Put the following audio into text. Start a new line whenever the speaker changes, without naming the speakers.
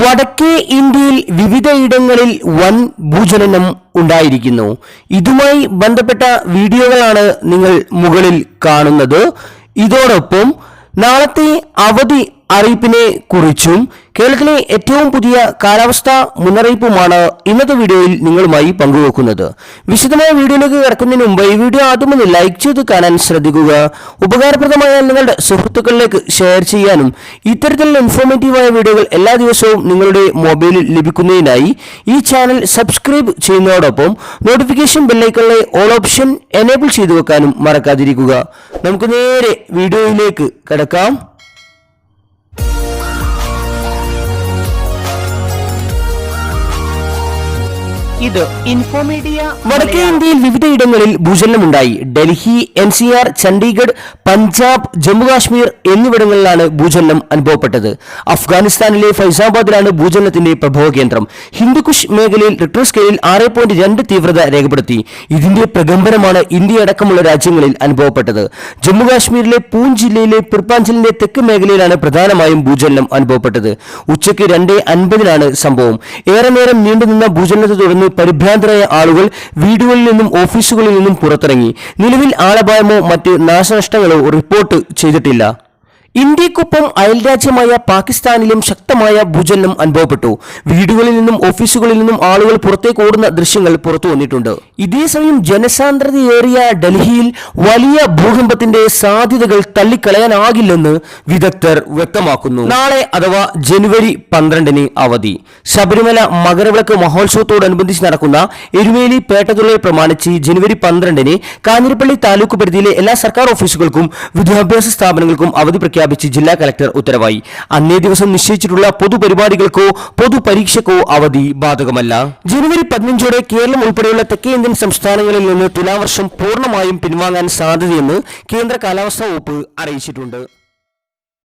വടക്കേ ഇന്ത്യയിൽ വിവിധയിടങ്ങളിൽ വൻ ഭൂചലനം ഉണ്ടായിരിക്കുന്നു. ഇതുമായി ബന്ധപ്പെട്ട വീഡിയോകളാണ് നിങ്ങൾ മുകളിൽ കാണുന്നത്. ഇതോടൊപ്പം നാളത്തെ അവധി അറിയിപ്പിനെ കുറിച്ചും കേരളത്തിലെ ഏറ്റവും പുതിയ കാലാവസ്ഥ മുന്നറിയിപ്പുമാണ് ഇന്നത്തെ വീഡിയോയിൽ നിങ്ങളുമായി പങ്കുവെക്കുന്നത്. വിശദമായ വീഡിയോയിലേക്ക് കിടക്കുന്നതിന് മുമ്പ് ഈ വീഡിയോ ആദ്യം ഒന്ന് ലൈക്ക് ചെയ്ത് കാണാൻ ശ്രദ്ധിക്കുക. ഉപകാരപ്രദമായ നിങ്ങളുടെ സുഹൃത്തുക്കളിലേക്ക് ഷെയർ ചെയ്യാനും ഇത്തരത്തിലുള്ള ഇൻഫോർമേറ്റീവായ വീഡിയോകൾ എല്ലാ ദിവസവും നിങ്ങളുടെ മൊബൈലിൽ ലഭിക്കുന്നതിനായി ഈ ചാനൽ സബ്സ്ക്രൈബ് ചെയ്യുന്നതോടൊപ്പം നോട്ടിഫിക്കേഷൻ ബെല്ലൈക്കണിലെ ഓൾ ഓപ്ഷൻ എനേബിൾ ചെയ്തു വെക്കാനും മറക്കാതിരിക്കുക. നമുക്ക് നേരെ വീഡിയോയിലേക്ക് കിടക്കാം.
ഇത് ഇൻഫോമീഡിയ
വടക്കേ ഇന്ത്യയിൽ വിവിധയിടങ്ങളിൽ ഭൂചലനമുണ്ടായി. Delhi N C R Chandigarh Punjab Jammu Kashmir എന്നിവിടങ്ങളിലാണ് ഭൂചലനം അനുഭവപ്പെട്ടത്. അഫ്ഗാനിസ്ഥാനിലെ ഫൈസാബാദിലാണ് ഭൂചലനത്തിന്റെ പ്രഭവ കേന്ദ്രം. ഹിന്ദുക്കുഷ് മേഖലയിൽ റിക്ടർ സ്കെയിലിൽ ആറ് പോയിന്റ് രണ്ട് തീവ്രത രേഖപ്പെടുത്തി. ഇതിന്റെ പ്രകമ്പനമാണ് ഇന്ത്യ അടക്കമുള്ള രാജ്യങ്ങളിൽ അനുഭവപ്പെട്ടത്. ജമ്മുകാശ്മീരിലെ പൂഞ്ച് ജില്ലയിലെ പിർപ്പാഞ്ചലിന്റെ തെക്ക് മേഖലയിലാണ് പ്രധാനമായും ഭൂചലനം അനുഭവപ്പെട്ടത്. ഉച്ചയ്ക്ക് രണ്ട് അൻപതിനാണ് സംഭവം. ഏറെ നേരം നീണ്ടുനിന്ന ഭൂചലനത്തെ തുടർന്ന് പരിഭ്രാന്തരായ ആളുകൾ വീടുകളിൽ നിന്നും ഓഫീസുകളിൽ നിന്നും പുറത്തിറങ്ങി. നിലവിൽ ആളപായമോ മറ്റ് നാശനഷ്ടങ്ങളോ റിപ്പോർട്ട് ചെയ്തിട്ടില്ല. ഇന്ത്യക്കൊപ്പം അയൽരാജ്യമായ പാകിസ്ഥാനിലും ശക്തമായ ഭൂചലനം അനുഭവപ്പെട്ടു. വീടുകളിൽ നിന്നും ഓഫീസുകളിൽ നിന്നും ആളുകൾ പുറത്തേക്ക് ഓടുന്ന ദൃശ്യങ്ങൾ പുറത്തു വന്നിട്ടുണ്ട്. ഇതേസമയം ജനസാന്ദ്രതയേറിയ ഡൽഹിയിൽ വലിയ ഭൂകമ്പത്തിന്റെ സാധ്യതകൾ തള്ളിക്കളയാനാകില്ലെന്ന് വിദഗ്ധർ വ്യക്തമാക്കുന്നു. നാളെ അഥവാ ജനുവരി പന്ത്രണ്ടിന് അവധി. ശബരിമല മകരവിളക്ക് മഹോത്സവത്തോടനുബന്ധിച്ച് നടക്കുന്ന എരുമേലി പേട്ടതുള്ളൽ പ്രമാണിച്ച് ജനുവരി പന്ത്രണ്ടിന് കാഞ്ഞിരപ്പള്ളി താലൂക്ക് പരിധിയിലെ എല്ലാ സർക്കാർ ഓഫീസുകൾക്കും വിദ്യാഭ്യാസ സ്ഥാപനങ്ങൾക്കും അവധി പ്രഖ്യാപിച്ച് ജില്ലാ കലക്ടർ ഉത്തരവായി. അന്നേ ദിവസം നിശ്ചയിച്ചിട്ടുള്ള പൊതുപരിപാടികൾക്കോ പൊതുപരീക്ഷക്കോ അവധി ബാധകമല്ല. ജനുവരി പതിനഞ്ചോടെ കേരളം ഉൾപ്പെടെയുള്ള തെക്കേ ഇന്ത്യൻ സംസ്ഥാനങ്ങളിൽ നിന്ന് തുലാവർഷം പൂർണമായും പിൻവാങ്ങാൻ സാധ്യതയെന്ന് കേന്ദ്ര കാലാവസ്ഥാ വകുപ്പ് അറിയിച്ചിട്ടുണ്ട്.